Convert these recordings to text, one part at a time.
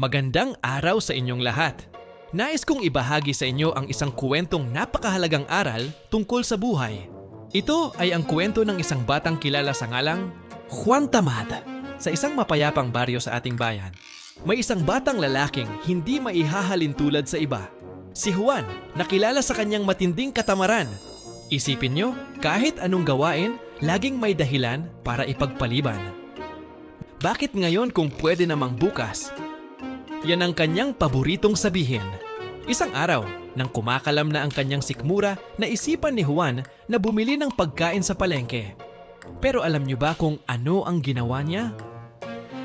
Magandang araw sa inyong lahat. Nais kong ibahagi sa inyo ang isang kwentong napakahalagang aral tungkol sa buhay. Ito ay ang kwento ng isang batang kilala sa ngalang Juan Tamad. Sa isang mapayapang baryo sa ating bayan, may isang batang lalaking hindi maihahalin tulad sa iba. Si Juan, nakilala sa kanyang matinding katamaran. Isipin nyo, kahit anong gawain, laging may dahilan para ipagpaliban. Bakit ngayon kung pwede namang bukas? Yan ang kanyang paboritong sabihin. Isang araw, nang kumakalam na ang kanyang sikmura, naisipan ni Juan na bumili ng pagkain sa palengke. Pero alam niyo ba kung ano ang ginawa niya?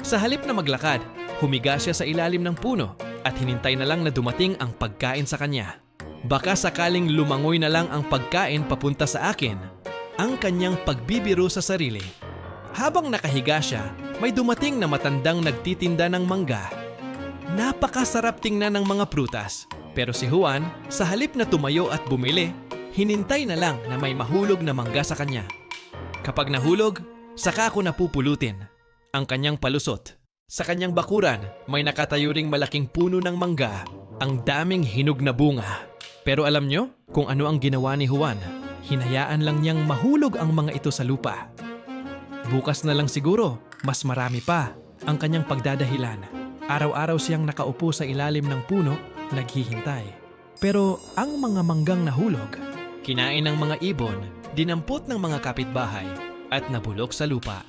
Sa halip na maglakad, humiga siya sa ilalim ng puno at hinintay na lang na dumating ang pagkain sa kanya. Baka sakaling lumangoy na lang ang pagkain papunta sa akin, ang kanyang pagbibiro sa sarili. Habang nakahiga siya, may dumating na matandang nagtitinda ng mangga. Napakasarap tingnan ng mga prutas. Pero si Juan, sa halip na tumayo at bumili, hinintay na lang na may mahulog na mangga sa kanya. Kapag nahulog, saka ako napupulutin ang kanyang palusot. Sa kanyang bakuran, may nakatayo ring malaking puno ng mangga, ang daming hinog na bunga. Pero alam nyo kung ano ang ginawa ni Juan? Hinayaan lang niyang mahulog ang mga ito sa lupa. Bukas na lang siguro, mas marami pa ang kanyang pagdadahilan. Araw-araw siyang nakaupo sa ilalim ng puno, naghihintay. Pero ang mga manggang nahulog, kinain ng mga ibon, dinampot ng mga kapitbahay, at nabulok sa lupa.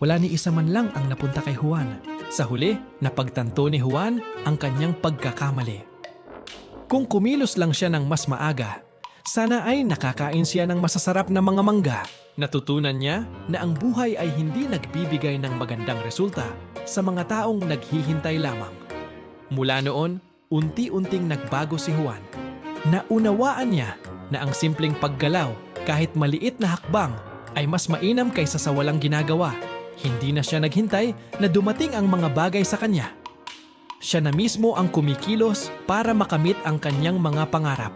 Wala ni isa man lang ang napunta kay Juan. Sa huli, napagtanto ni Juan ang kanyang pagkakamali. Kung kumilos lang siya ng mas maaga, sana ay nakakain siya ng masasarap na mga mangga. Natutunan niya na ang buhay ay hindi nagbibigay ng magandang resulta sa mga taong naghihintay lamang. Mula noon, unti-unting nagbago si Juan. Naunawaan niya na ang simpleng paggalaw kahit maliit na hakbang ay mas mainam kaysa sa walang ginagawa. Hindi na siya naghintay na dumating ang mga bagay sa kanya. Siya na mismo ang kumikilos para makamit ang kanyang mga pangarap.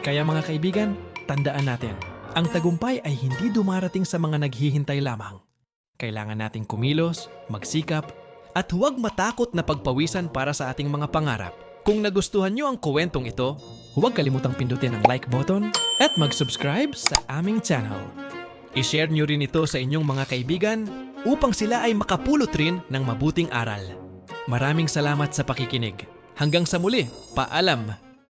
Kaya mga kaibigan, tandaan natin, ang tagumpay ay hindi dumarating sa mga naghihintay lamang. Kailangan nating kumilos, magsikap, at huwag matakot na pagpawisan para sa ating mga pangarap. Kung nagustuhan nyo ang kuwentong ito, huwag kalimutang pindutin ang like button at mag-subscribe sa aming channel. I-share nyo rin ito sa inyong mga kaibigan upang sila ay makapulot rin ng mabuting aral. Maraming salamat sa pakikinig. Hanggang sa muli, paalam!